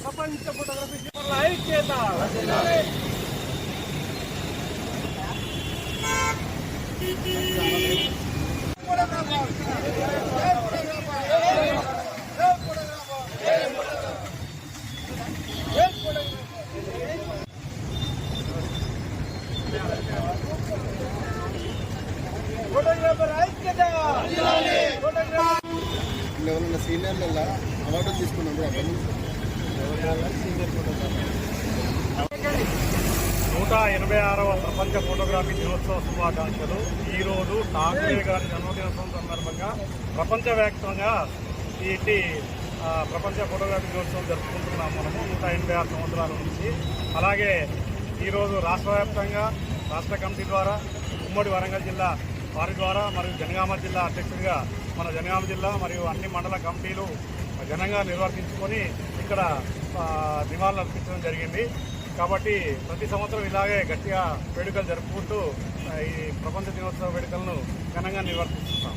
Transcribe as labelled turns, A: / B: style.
A: ప్రపంచ ఫోటోగ్రఫీ ఐక్యత
B: ఎవరన్నా సీనియర్ల అవార్డు తీసుకున్నాం అక్కడ
C: నూట ఎనభై ఆరవ ప్రపంచ ఫోటోగ్రఫీ దినోత్సవ శుభాకాంక్షలు. ఈ రోజు ఠాకూరే గారి జన్మదినోత్సవం సందర్భంగా ప్రపంచవ్యాప్తంగా ఇటు ప్రపంచ ఫోటోగ్రఫీ దినోత్సవం జరుపుకుంటున్నాం మనము నూట ఎనభై ఆరు సంవత్సరాల నుంచి. అలాగే ఈరోజు రాష్ట్ర వ్యాప్తంగా రాష్ట్ర కమిటీ ద్వారా ఉమ్మడి వరంగల్ జిల్లా వారి ద్వారా మరియు జనగామ జిల్లా అధ్యక్షుడిగా మన జనగామ జిల్లా మరియు అన్ని మండల కమిటీలు ఘనంగా నిర్వర్తించుకొని ఇక్కడ నివాళులు అర్పించడం జరిగింది. కాబట్టి ప్రతి సంవత్సరం ఇలాగే గట్టిగా వేడుకలు జరుపుకుంటూ ఈ ప్రపంచ దినోత్సవ వేడుకలను ఘనంగా నిర్వర్తిస్తున్నాం.